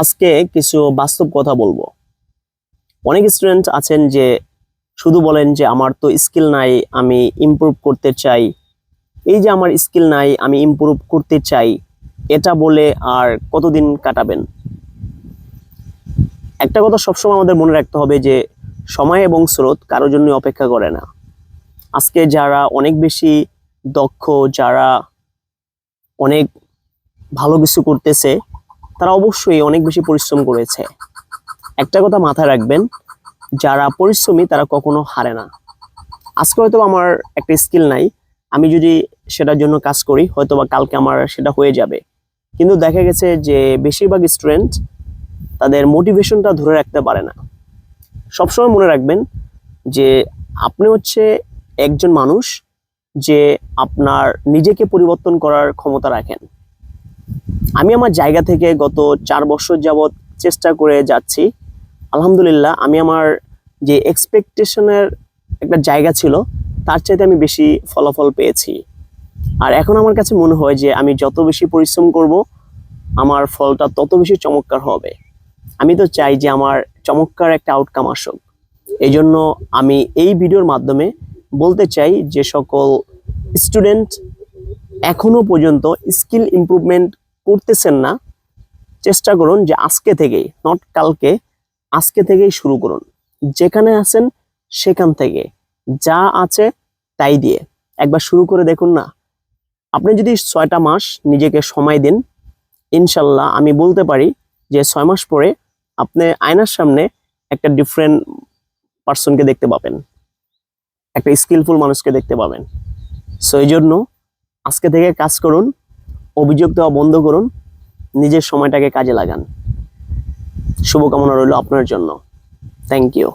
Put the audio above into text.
আজকে কিছু বাস্তব কথা বলব। অনেক স্টুডেন্ট আছেন যে শুধু বলেন যে আমার তো স্কিল নাই, আমি ইমপ্রুভ করতে চাই। এই যে আমার স্কিল নাই, আমি ইমপ্রুভ করতে চাই, এটা বলে আর কতদিন কাটাবেন? একটা কথা সবসময় আমাদের মনে রাখতে হবে যে সময় এবং স্রোত কারোর জন্য অপেক্ষা করে না। আজকে যারা অনেক বেশি দক্ষ, যারা অনেক ভালো কিছু করতেছে তারা অবশ্যই অনেক বেশি পরিশ্রম করেছে। একটা কথা মাথায় রাখবেন, যারা পরিশ্রমী তারা কখনো হারে না। আজকে হয়তো আমার একটা স্কিল নাই, আমি যদি সেটার জন্য কাজ করি হয়তো বা কালকে আমার সেটা হয়ে যাবে। কিন্তু দেখা গেছে যে বেশিরভাগ স্টুডেন্ট তাদের মোটিভেশনটা ধরে রাখতে পারে না। সবসময় মনে রাখবেন যে আপনি হচ্ছে একজন মানুষ যে আপনার নিজেকে পরিবর্তন করার ক্ষমতা রাখেন। আমি আমার জায়গা থেকে গত চার বছর যাবৎ চেষ্টা করে যাচ্ছি। আলহামদুলিল্লাহ, আমি আমার যে এক্সপেকটেশনের একটা জায়গা ছিল, তার চাইতে আমি বেশি ফলাফল পেয়েছি। আর এখন আমার কাছে মনে হয় যে আমি যত বেশি পরিশ্রম করব, আমার ফলটা তত বেশি চমৎকার হবে। আমি তো চাই যে আমার চমৎকার একটা আউটকাম আসুক। এই জন্য আমি এই ভিডিওর মাধ্যমে বলতে চাই যে সকল স্টুডেন্ট এখনও পর্যন্ত স্কিল ইমপ্রুভমেন্ট করতেছেন না, চেষ্টা করুন যে আজকে থেকেই নট কালকে, আজকে থেকেই শুরু করুন। যেখানে আছেন সেখান থেকে, যা আছে তাই দিয়ে। একবার শুরু করে দেখুন না। আপনি যদি ছয়টা মাস নিজেকে সময় দিন, ইনশাল্লাহ আমি বলতে পারি যে ছয় মাস পরে আপনি আয়নার সামনে একটা ডিফারেন্ট পার্সনকে দেখতে পাবেন। একটা স্কিলফুল মানুষকে দেখতে পাবেন। সো এই জন্য আজকে থেকে কাজ করুন অভিযোগ দেওয়া বন্ধ করুন। নিজের সময়টাকে কাজে লাগান। শুভকামনা রইল আপনার জন্য। Thank you